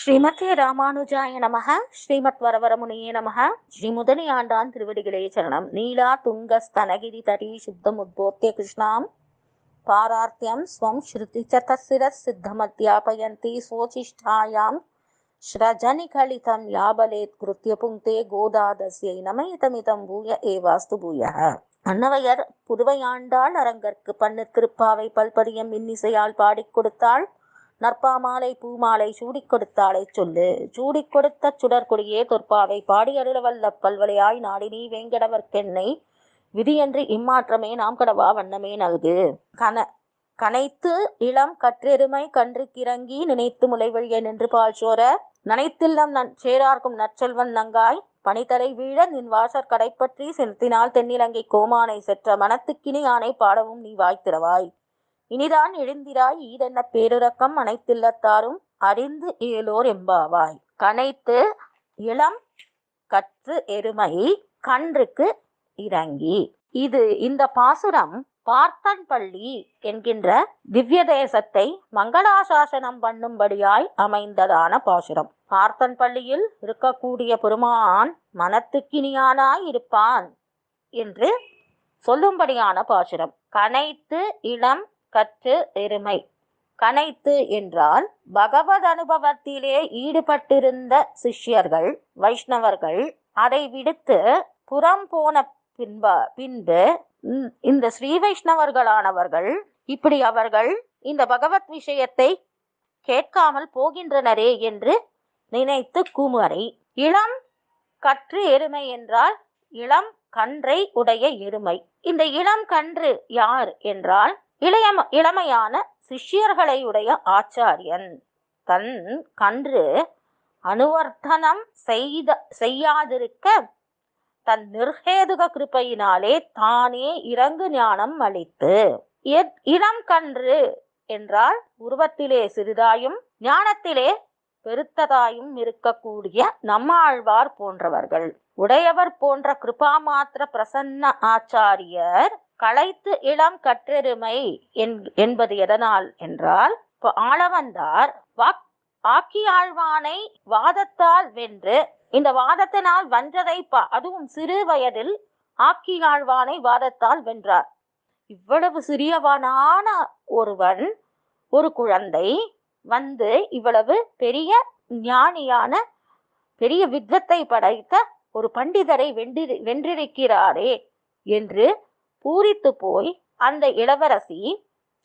ஸ்ரீமதே ராமானுஜாய நமக ஸ்ரீமத் வரவரமுனியே நமக ஸ்ரீமுதனி ஆண்டான் திருவடிகளே சரணம். நீலா துங்க ஸ்தனகிரி தரி சுத்தம் உத்போத்திய கிருஷ்ணாம். பாரார்த்தியம் ஸ்வம் ஸ்ருதி சதசிர தசிர சித்தமத்யாபயந்தி சோச்சிஷ்டாயாம் ஸ்ரஜனிகலிதம் யாபலேத் கிருத்திய புங்கே கோதாதஸ்யை நமயிதமிதம் பூய ஏவாஸ்து பூய. அன்னவையர் புதுவையாண்டாள் அரங்கற்கு பண்ணு திருப்பாவை பல்பதியம் இன்னிசையால் பாடிக் கொடுத்தாள். நற்பாமாலை பூமாலை சூடிக் கொடுத்தாளை சொல்லு. சூடிக் கொடுத்த சுடற்கொடியே தொற்பாவை பாடி அருளவல்ல பல்வலையாய் நாடினி வேங்கடவர்க்கென்னை விதியன்றி இம்மாற்றமே நாம் கடவா வண்ணமே நல்கு. கன கனைத்து இளம் கற்றெருமை கன்றுக்கிறங்கி நினைத்து முளைவழிய நின்று பால் சோர. நனைத்தில்லம் நன் சேரார்க்கும் நற்செல்வன் நங்காய். பனித்தலை வீழ நின் வாசற் கடைப்பற்றி செலுத்தினால் தென்னிலங்கை கோமானை செற்ற மனத்துக்கினி ஆணை பாடவும் நீ வாய்த்திரவாய் இனிதான் எழுந்திராய் ஈதென்ன பேருறக்கம் அனைத்தில்லத்தாரும் அறிந்து ஏலோர் எம்பாவாய் கனைத்து இளம் கற்று எருமை கன்றுக்கு இறங்கி. இது இந்த பாசுரம் பார்த்தன்பள்ளி என்கின்ற திவ்ய தேசத்தை மங்களாசாசனம் பண்ணும்படியாய் அமைந்ததான பாசுரம். பார்த்தன்பள்ளியில் இருக்கக்கூடிய பெருமான் மனத்துக்கினியானாய் இருப்பான் என்று சொல்லும்படியான பாசுரம். கனைத்து இளம் கற்று எருமை. கனைத்து என்றால் பகவத் அனுபவத்திலே ஈடுபட்டிருந்த சிஷ்யர்கள் வைஷ்ணவர்கள் அதை விடுத்து புறம் போன பின்ப பின்பு இந்த ஸ்ரீ வைஷ்ணவர்களானவர்கள் இப்படி அவர்கள் இந்த பகவத் விஷயத்தை கேட்காமல் போகின்றனரே என்று நினைத்து குமரி இளம் கற்று எருமை என்றால் இளம் கன்றை உடைய எருமை. இந்த இளம் கன்று யார் என்றால் இளைய இளமையான சிஷ்யர்களையுடைய ஆச்சாரியன். தன் கன்று அனுவர்த்தனம் செய்த செய்யாதிருக்க தன் நிர்ஹேதுக கிருபையினாலே தானே இறங்கு ஞானம் அளித்து எத்- இளம் கன்று என்றால் உருவத்திலே சிறிதாயும் ஞானத்திலே பெருத்ததாயும் இருக்கக்கூடிய நம்மாழ்வார் போன்றவர்கள். உடையவர் போன்ற கிருபா மாத்திர பிரசன்ன ஆச்சாரியர் களைத்து இளம் கற்றெருமை என்- என்பது எதனால் என்றால் ஆளவந்தார் வாக் ஆக்கியாழ்வானை வாதத்தால் வென்று இந்த வாதத்தினால் வென்றதை பா அதுவும் சிறு வயதில் ஆக்கியாழ்வானை வாதத்தால் வென்றார். இவ்வளவு சிறியவனான ஒருவன் ஒரு குழந்தை வந்து இவ்வளவு பெரிய ஞானியான பெரிய வித்வத்தை படைத்த ஒரு பண்டிதரை வென்றி வென்றிருக்கிறாரே என்று பூரித்து போய் அந்த இளவரசி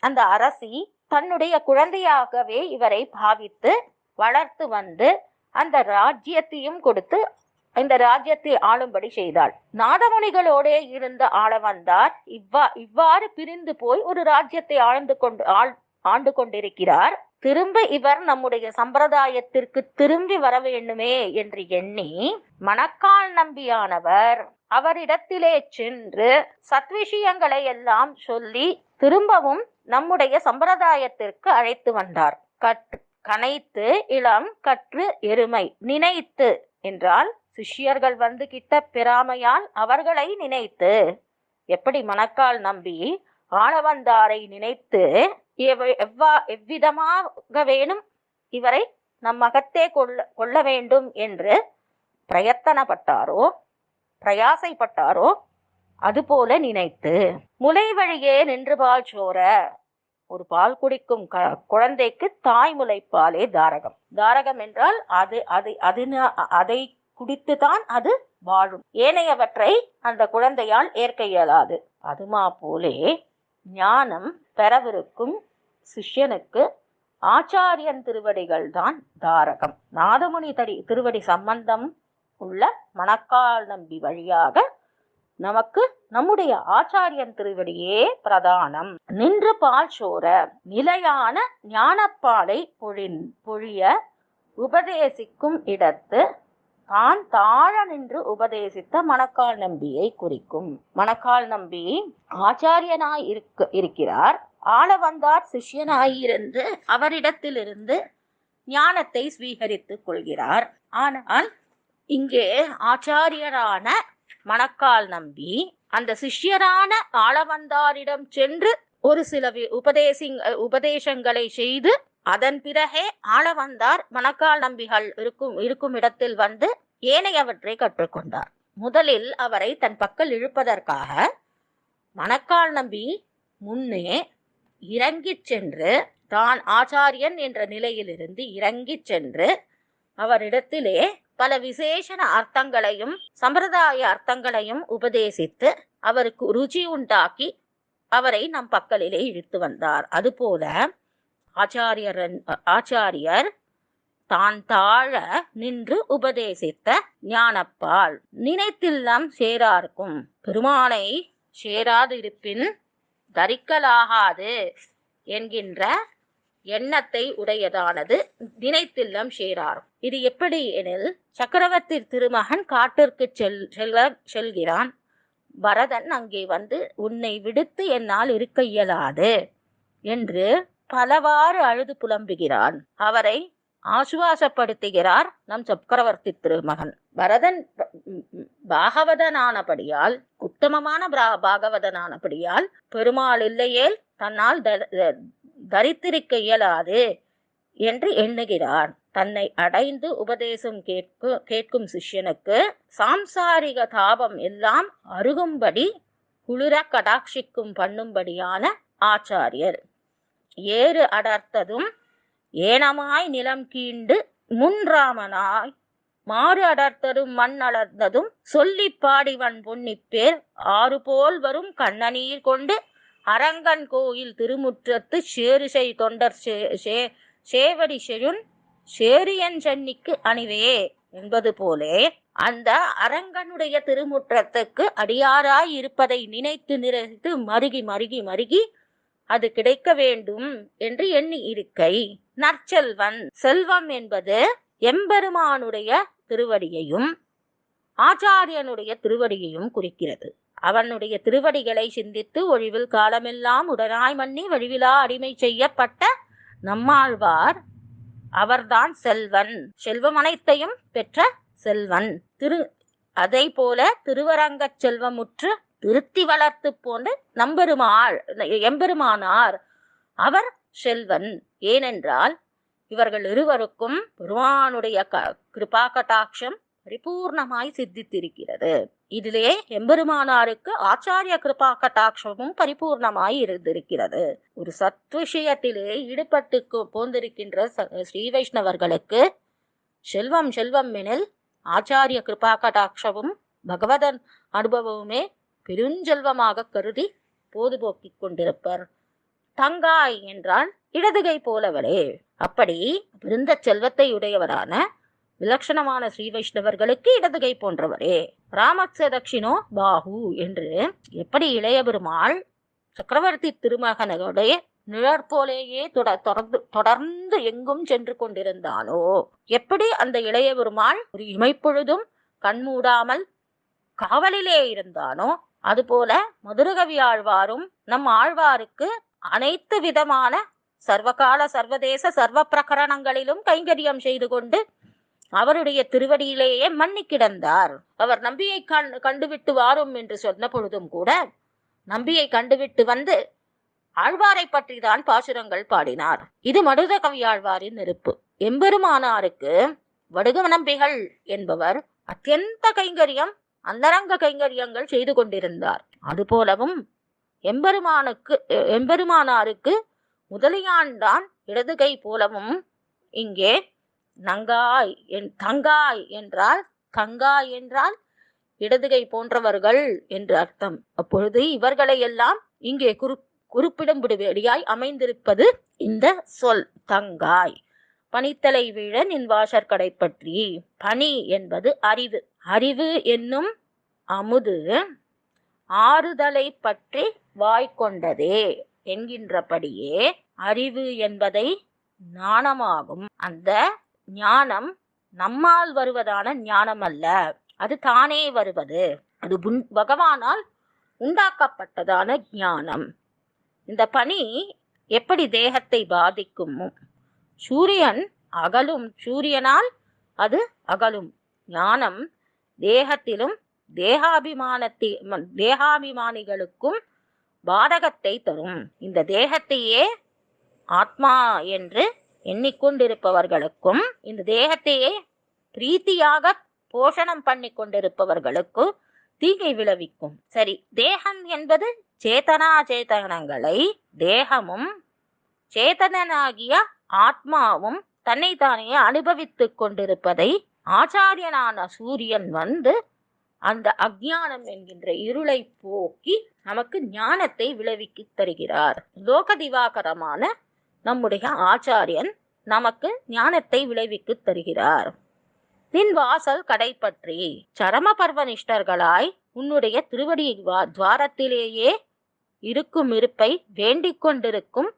அந்த அரசி தன்னுடைய குழந்தையாகவே இவரை பாவித்து வளர்த்து வந்து அந்த ராஜ்யத்தையும் கொடுத்து இந்த ராஜ்யத்தை ஆளும்படி செய்தாள். நாதமுனிகளோடே இருந்த ஆள வந்தார் இவ்வா இவ்வாறு பிரிந்து போய் ஒரு ராஜ்யத்தை ஆழ்ந்து கொண்டு ஆள் ஆண்டு கொண்டிருக்கிறார். திரும்ப இவர் நம்முடைய சம்பிரதாயத்திற்கு திரும்பி வர வேண்டுமே என்று எண்ணி மணக்கால் நம்பியானவர் அவரிடத்திலே சென்று சத்விஷயங்களை எல்லாம் சொல்லி திரும்பவும் நம்முடைய சம்பிரதாயத்திற்கு அழைத்து வந்தார். கற்று கனைத்து இளம் கற்று எருமை நினைத்து என்றால் சிஷ்யர்கள் வந்து கிட்ட பெறாமையால் அவர்களை நினைத்து எப்படி மணக்கால் நம்பி ஆளவந்தாரை நினைத்து எவ்வா எவ்விதமாக வேணும் இவரை நம் அகத்தே கொள்ள கொள்ள வேண்டும் என்று பிரயத்தனப்பட்டாரோ பிரயாசைப்பட்டாரோ? அதுபோல நினைத்து முலை வழியே நின்று பால் சோர ஒரு பால் குடிக்கும் க குழந்தைக்கு தாய் முலைப்பாலே தாரகம். தாரகம் என்றால் அது அது அது அதை குடித்துதான் அது வாழும். ஏனையவற்றை அந்த குழந்தையால் ஏற்க இயலாது. அதுமா போலே ஞானம் பெறவிருக்கும் சிஷ்யனுக்கு ஆச்சாரியன் திருவடிகள் தான் தாரகம். நாதமுனி தடி திருவடி சம்பந்தம் உள்ள மணக்கால் நம்பி வழியாக நமக்கு நம்முடைய ஆச்சாரியன் திருவடியே பிரதானம். நின்று பால் சோர நிலையான ஞானப்பாலை பொழின் பொழிய உபதேசிக்கும் இடத்து தான் தாழ நின்று உபதேசித்த மணக்கால் நம்பியை குறிக்கும். மணக்கால் நம்பி ஆச்சாரியனாய் இருக்க இருக்கிறார். ஆள வந்தார் சிஷ்யனாயிருந்து அவரிடத்திலிருந்து ஞானத்தை ஸ்வீகரித்துக் கொள்கிறார். ஆனால் இங்கே ஆச்சாரியரான மணக்கால் நம்பி அந்த சிஷ்யரான ஆளவந்தாரிடம் சென்று ஒரு சில வி- உபதேசிங் உபதேசங்களை செய்து அதன் பிறகே ஆளவந்தார் மணக்கால் நம்பிகள் இருக்கும் இருக்கும் இடத்தில் வந்து ஏனையவற்றை கற்றுக்கொண்டார். முதலில் அவரை தன் பக்கம் இழுப்பதற்காக மணக்கால் நம்பி முன்னே இறங்கிச் சென்று தான் ஆச்சாரியன் என்ற நிலையிலிருந்து இறங்கிச் சென்று அவரிடத்திலே பல விசேஷண அர்த்தங்களையும் சம்பிரதாய அர்த்தங்களையும் உபதேசித்து அவருக்கு ருச்சி உண்டாக்கி அவரை நம் பக்கலிலே இழுத்து வந்தார். அதுபோல ஆச்சாரியர் ஆச்சாரியர் தான் தாழ நின்று உபதேசித்த ஞானப்பால் நினைத்தில்லாம் சேரார்க்கும். பெருமானை சேராதிருப்பின் தரிக்கலாகாது என்கின்ற எண்ணத்தை உடையதானது நினைத்தில்லம் சேரார். இது எப்படி எனில் சக்கரவர்த்தி திருமகன் காட்டிற்கு செல் செல்ல செல்கிறான். பரதன் அங்கே வந்து உன்னை விடுத்து என்னால் இருக்க இயலாது என்று பலவாறு அழுது புலம்புகிறான். அவரை ஆசுவாசப்படுத்துகிறார் நம் சக்கரவர்த்தி திருமகன். பரதன் பாகவதனானபடியால் உத்தமமான பாகவதனானபடியால் பெருமாள் இல்லையேல் தன்னால் த- தரித்திருக்க இயலாது என்று எண்ணுகிறார். தன்னை அடைந்து உபதேசம் கேட்கு கேட்கும் சிஷ்யனுக்கு சாம்சாரிக தாபம் எல்லாம் அருகும்படி குளிர கடாட்சிக்கும் பண்ணும்படியான ஆச்சாரியர். ஏறு அடர்த்ததும் ஏனமாய் நிலம் கீண்டு முன்ராமனாய் மாறு அடர்த்ததும் மண் அளர்ந்ததும் சொல்லி பாடிவன் பொன்னிப்பேர் ஆறு போல் வரும் கண்ணநீர் கொண்டு அரங்கன் கோயில் திருமுற்றத்து சேருசை தொண்டர் சே- சே- சேவடி செழுன் சேரியன் சென்னிக்கு அணிவே என்பது போலே அந்த அரங்கனுடைய திருமுற்றத்துக்கு அடியாராய் இருப்பதை நினைத்து நினைத்து மருகி மருகி மருகி அது கிடைக்க வேண்டும் என்று எண்ணி இருக்கை. நற்செல்வன் செல்வம் என்பது எம்பெருமானுடைய திருவடியையும் ஆச்சாரியனுடைய திருவடியையும் குறிக்கிறது. அவனுடைய திருவடிகளை சிந்தித்து ஒழிவில் காலமெல்லாம் உடனாய் மன்னி வழிவிலா அடிமை செய்யப்பட்ட நம்மாழ்வார் அவர்தான் செல்வன். செல்வம் அனைத்தையும் பெற்ற செல்வன். திரு அதை போல திருவரங்கச் செல்வமுற்று திருத்தி வளர்த்து போன்ற நம்பெருமாள் எம்பெருமானார். அவர் செல்வன். ஏனென்றால் இவர்கள் இருவருக்கும் பெருமானுடைய க கிருபா கட்டாட்சம் பரிபூர்ணமாய் சித்தித்திருக்கிறது. இதிலே எம்பெருமானாருக்கு ஆச்சாரிய கிருபா கட்டாட்சமும் பரிபூர்ணமாய் இருந்திருக்கிறது. ஒரு சத் விஷயத்திலே ஈடுபட்டு போந்திருக்கின்ற ச- ஸ்ரீ வைஷ்ணவர்களுக்கு செல்வம் செல்வம் எனில் ஆச்சாரிய கிருபா கட்டாட்சமும் பகவதன் அனுபவமுமே பெருஞ்செல்வமாக கருதி போதுபோக்கிக் கொண்டிருப்பர். தங்காய் என்றால் இடதுகை போலவளே. அப்படி பிருந்த செல்வத்தை உடையவரான விலட்சணமான ஸ்ரீ வைஷ்ணவர்களுக்கு இடதுகை போன்றவரே. ராமக்ஷ தட்சிணோ பாஹு என்று எப்படி இளைய பெருமாள் சக்கரவர்த்தி திருமகனுடைய நிழற்போலேயே தொட- தொடர்ந்து தொடர்ந்து எங்கும் சென்று கொண்டிருந்தாலோ எப்படி அந்த இளைய பெருமாள் ஒரு இமைப்பொழுதும் கண்மூடாமல் காவலிலே இருந்தானோ? அதுபோல மதுரகவி ஆழ்வாரும் நம் ஆழ்வாருக்கு அனைத்து விதமான சர்வகால சர்வதேச சர்வ பிரகரணங்களிலும் கைங்கரியம் செய்து கொண்டு அவருடைய திருவடியிலேயே மன்னி கிடந்தார். அவர் நம்பியை கண் கண்டுவிட்டு வாரும் என்று சொன்ன பொழுதும் கூட நம்பியை கண்டுவிட்டு வந்து ஆழ்வாரை பற்றி தான் பாசுரங்கள் பாடினார். இது மடுத கவியாழ்வாரின் நெருப்பு. எம்பெருமானாருக்கு வடுக நம்பிகள் என்பவர் அத்தியந்த கைங்கரியம் அந்தரங்க கைங்கரியங்கள் செய்து கொண்டிருந்தார். அதுபோலவும் எம்பெருமானுக்கு எம்பெருமானாருக்கு எம்பெருமானாருக்கு முதலியாண்டான் இடதுகை போலவும் இங்கே நங்காய் என் தங்காய் என்றால் தங்காய் என்றால் இடதுகை போன்றவர்கள் என்று அர்த்தம். அப்பொழுது இவர்களை எல்லாம் இங்கே குறி விடுவெடியாய் அமைந்திருப்பது இந்த சொல் தங்காய். பனித்தலை வீழ நின் வாசற்கடை பற்றி. பனி என்பது அறிவு. அறிவு என்னும் அமுது ஆறுதலை பற்றி வாய்க்கொண்டதே என்கின்றபடியே அறிவு என்பதை ஞானமாகும். அந்த ஞானம் நம்மால் வருவதான ஞானம் அல்ல அது தானே வருவது. அது பகவானால் உண்டாக்கப்பட்டதான ஞானம். இந்த பனி எப்படி தேகத்தை பாதிக்கும் சூரியன் அகலும். சூரியனால் அது அகலும். ஞானம் தேகத்திலும் தேகாபிமானத்தை ம- தேகாபிமானிகளுக்கும் பாதகத்தை தரும். இந்த தேகத்தையே ஆத்மா என்று எண்ணிக்கொண்டிருப்பவர்களுக்கும் இந்த தேகத்தையே பிரீத்தியாக போஷணம் பண்ணி கொண்டிருப்பவர்களுக்கும் தீங்கை விளைவிக்கும். சரி தேகம் என்பது சேதனா சேதனங்களை தேகமும் சேதனனாகிய ஆத்மாவும் தன்னைத்தானே அனுபவித்துக் கொண்டிருப்பதை ஆச்சாரியனான சூரியன் வந்து அந்த அஜானம் என்கின்ற இருளை போக்கி நமக்கு ஞானத்தை விளைவிக்கு தருகிறார். லோக திவாகரமான நம்முடைய ஆச்சாரியன் நமக்கு ஞானத்தை விளைவித்து தருகிறார். நின் வாசல் கடைப்பற்றி சரம பர்வனிஷ்டர்களாய் உன்னுடைய திருவடி துவாரத்திலேயே இருக்கும் இருப்பை வேண்டிக் கொண்டிருக்கும்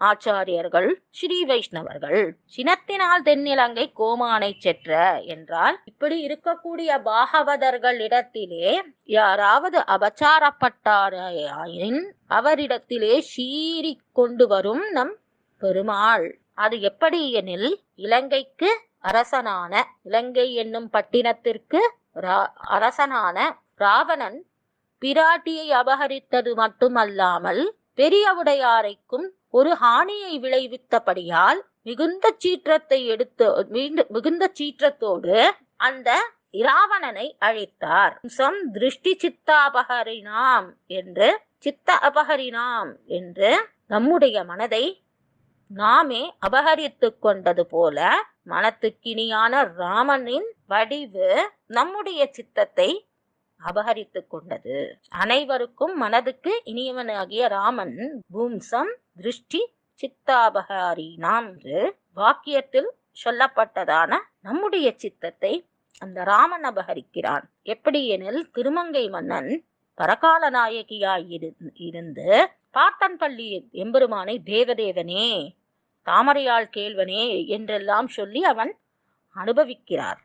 ஆச்சாரியர்கள் ஸ்ரீ வைஷ்ணவர்கள். சினத்தினால் தென்னிலங்கை கோமானை செற்ற என்றால் இப்படி இருக்கக்கூடிய பாகவதர்கள் இடத்திலே யாராவது அபச்சாரப்பட்டாராயின் அவரிடத்திலே சீறிக் கொண்டு வரும் நம் பெருமாள். அது எப்படி எனில் இலங்கைக்கு அரசனான இலங்கை என்னும் பட்டினத்திற்கு ரா- அரசனான ராவணன் பிராட்டியை அபகரித்தது மட்டுமல்லாமல் பெரியவுடையாரைக்கும் ஒரு ஹானியை விளைவித்தபடியால் மிகுந்த சீற்றத்தை எடுத்து மிகுந்த சீற்றத்தோடு அந்த இராவணனை அழித்தார். சம் திருஷ்டி சித்தாபகரினாம் என்று சித்த அபகரினாம் என்று நம்முடைய மனதை நாமே அபகரித்து கொண்டது போல மனத்துக்கினியான ராமனின் வடிவு நம்முடைய சித்தத்தை அபகரித்து கொண்டது. அனைவருக்கும் மனதுக்கு இனியவனாகிய ராமன் பூம்சம் திருஷ்டி சித்தாபகாரினாம் என்று வாக்கியத்தில் சொல்லப்பட்டதான நம்முடைய சித்தத்தை அந்த ராமன் அபகரிக்கிறான். எப்படி எனில் திருமங்கை மன்னன் பரகால நாயகியாய் இரு- இருந்து பாத்தன்பள்ளி எம்பெருமானை தேவதேவனே தாமரையாள் கேள்வனே என்றெல்லாம் சொல்லி அவன் அனுபவிக்கிறார்.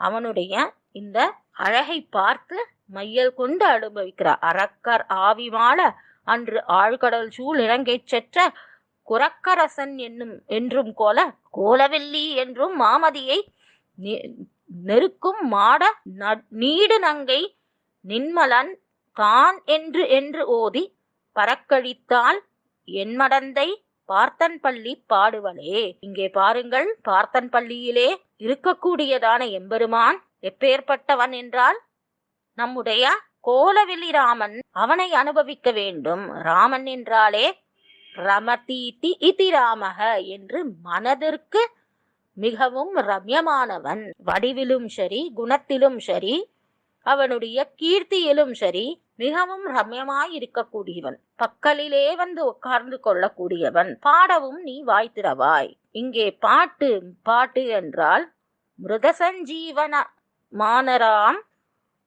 அவனுடைய இந்த அழகை பார்த்து மையல் கொண்டு அனுபவிக்கிறார். அரக்கர் ஆவிமாள அன்று ஆழ்கடல் சூழ் இலங்கை செற்ற குரக்கரசன் என்னும் என்றும் கோல கோலவெல்லி என்றும் மாமதியை நெ- நெருக்கும் மாட நீடு நங்கை நின்மலன் தான் என்று என்று ஓதி பறக்கழித்தால் என்மடந்தை பார்த்தன் பள்ளி பாடுவளே. இங்கே பாருங்கள் பார்த்தன் பள்ளியிலே இருக்கக்கூடியதான எம்பெருமான் எப்பேற்பட்டவன் என்றால் நம்முடைய கோலவெளி ராமன் அவனை அனுபவிக்க வேண்டும். ராமன் என்றாலே ரமதீதி இதி ராமக என்று மனதிற்கு மிகவும் ரம்யமானவன். வடிவிலும் சரி குணத்திலும் சரி அவனுடைய கீர்த்தியிலும் சரி மிகவும் ரம்யமாய் இருக்கக்கூடியவன் பக்கலிலே வந்து உட்கார்ந்து கொள்ளக்கூடியவன். பாடவும் நீ வாய்த்திரவாய் இங்கே பாட்டு பாட்டு என்றால் மிருதசஞ்சீவன மானராம்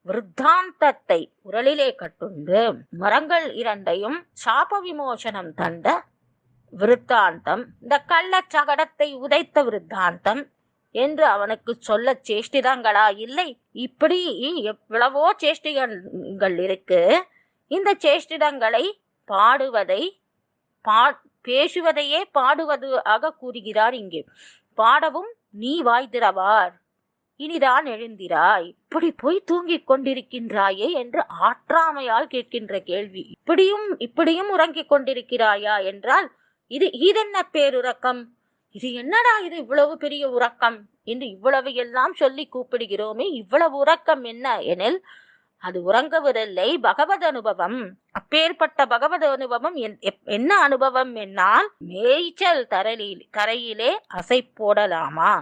விருத்தாந்தத்தை உரலிலே கட்டுண்டு. மரங்கள் இரண்டையும் சாப விமோசனம் தந்த விருத்தாந்தம். இந்த கள்ளச் சகடத்தை உதைத்த விருத்தாந்தம். என்று அவனுக்கு சொல்ல சேஷ்டிதங்களா? இல்லை. இப்படி எவ்வளவோ சேஷ்டிகள் இருக்கு. இந்த சேஷ்டிதங்களை பாடுவதை பா பேசுவதையே பாடுவது ஆக கூறுகிறார் இங்கே. பாடவும் நீ வாய்திரவார் இனிதான் எழுந்திராய். இப்படி போய் தூங்கிக் கொண்டிருக்கின்றாயே என்று ஆற்றாமையால் கேட்கின்ற கேள்வி. இப்படியும் இப்படியும் உறங்கிக் கொண்டிருக்கிறாயா என்றால் இது இதென்ன பேருறக்கம்? இது என்னடா இது இவ்வளவு பெரிய உறக்கம்? என்று இவ்வளவு எல்லாம் சொல்லி கூப்பிடுகிறோமே இவ்வளவு உறக்கம் என்ன எனில் அது உறங்குவதில்லை பகவத் அனுபவம். அப்பேற்பட்ட பகவத் அனுபவம் என்- எப்- என்ன அனுபவம் என்னால்? மேய்ச்சல் தரையில் தரையிலே அசை போடலாமா?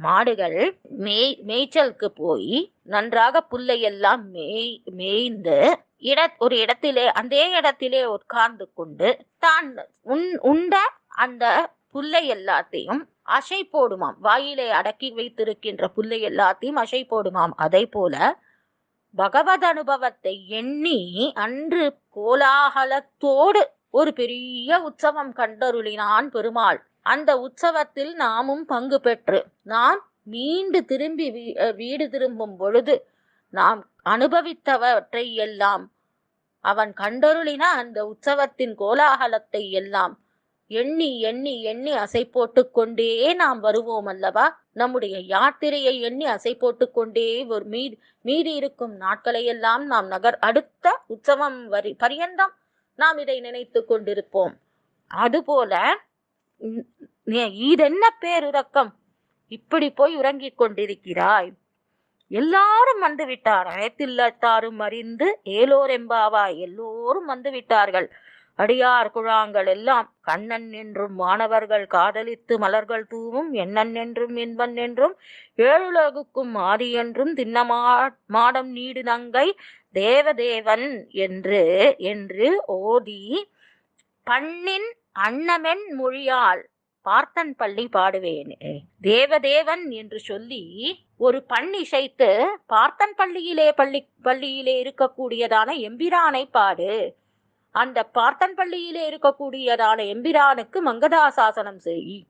மாடுகள் மேய் மேய்ச்சலுக்கு போய் நன்றாக புல்லையெல்லாம் மேய் மேய்ந்து இட ஒரு இடத்திலே அந்த இடத்திலே உட்கார்ந்து கொண்டு தான் உண் உண்ட அந்த புல்லை எல்லாத்தையும் அசை போடுமாம். வாயிலே அடக்கி வைத்திருக்கின்ற புல்லை எல்லாத்தையும் அசை போடுமாம். அதை போல பகவத் அனுபவத்தை எண்ணி அன்று கோலாகலத்தோடு ஒரு பெரிய உற்சவம் கண்டருளினான் பெருமாள். அந்த உற்சவத்தில் நாமும் பங்கு பெற்று நாம் மீண்டு திரும்பி வீ- வீடு திரும்பும் பொழுது நாம் அனுபவித்தவற்றை எல்லாம் அவன் கண்டருளின அந்த உற்சவத்தின் கோலாகலத்தை எல்லாம் எண்ணி எண்ணி எண்ணி அசை போட்டு கொண்டே நாம் வருவோம் அல்லவா? நம்முடைய யாத்திரையை எண்ணி அசை போட்டு கொண்டே ஒரு மீதி மீதி இருக்கும் நாட்களையெல்லாம் நாம் நகர் அடுத்த உற்சவம் வரி பரியந்தம் நாம் இதை நினைத்து கொண்டிருப்போம். அதுபோல இதென்ன பேருறக்கம்? இப்படி போய் உறங்கிக் கொண்டிருக்கிறாய். எல்லாரும் வந்து விட்டார் அனைத்தில்லத்தாரும் அறிந்து ஏலோர் எம்பாவா எல்லோரும் வந்து விட்டார்கள் அடியார் குழாங்கள் எல்லாம் கண்ணன் என்றும் மாணவர்கள் காதலித்து மலர்கள் தூவும் எண்ணன் என்றும் இன்பன் என்றும் ஏழுலகுக்கும் ஆதி என்றும் தின்னமா மாடம் நீடு நங்கை தேவதேவன் என்று என்று ஓதி பண்ணின் அன்னமென் மொழியால் பார்த்தன் பள்ளி பாடுவேனே. தேவதேவன் என்று சொல்லி ஒரு பண் இசைத்து பார்த்தன் பள்ளியிலே பள்ளி பள்ளியிலே இருக்கக்கூடியதான எம்பிரானை பாடு. அந்த பார்த்தன் பள்ளியிலே இருக்கக்கூடியதான எம்பிரானுக்கு மங்கதாசாசனம் செய்.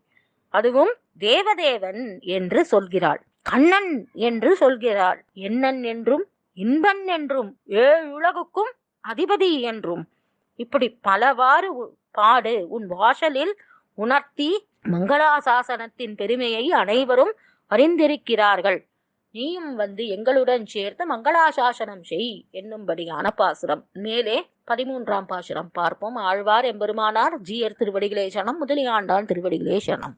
அதுவும் தேவதேவன் என்று சொல்கிறாள். கண்ணன் என்று சொல்கிறாள். என்னன் என்றும் இன்பன் என்றும் ஏழுலகுக்கும் அதிபதி என்றும். இப்படி பலவாறு உ- பாடு உன் வாசலில் உணர்த்தி மங்களாசாசனத்தின் பெருமையை அனைவரும் அறிந்திருக்கிறார்கள். நீயும் வந்து எங்களுடன் சேர்ந்து மங்களாசாசனம் செய் என்னும்படியான பாசுரம். மேலே பதிமூன்றாம் பாசுரம் பார்ப்போம். ஆழ்வார் எம்பெருமானார் ஜீயர் திருவடிகளே சனம் முதலியாண்டான் திருவடிகளே சனம்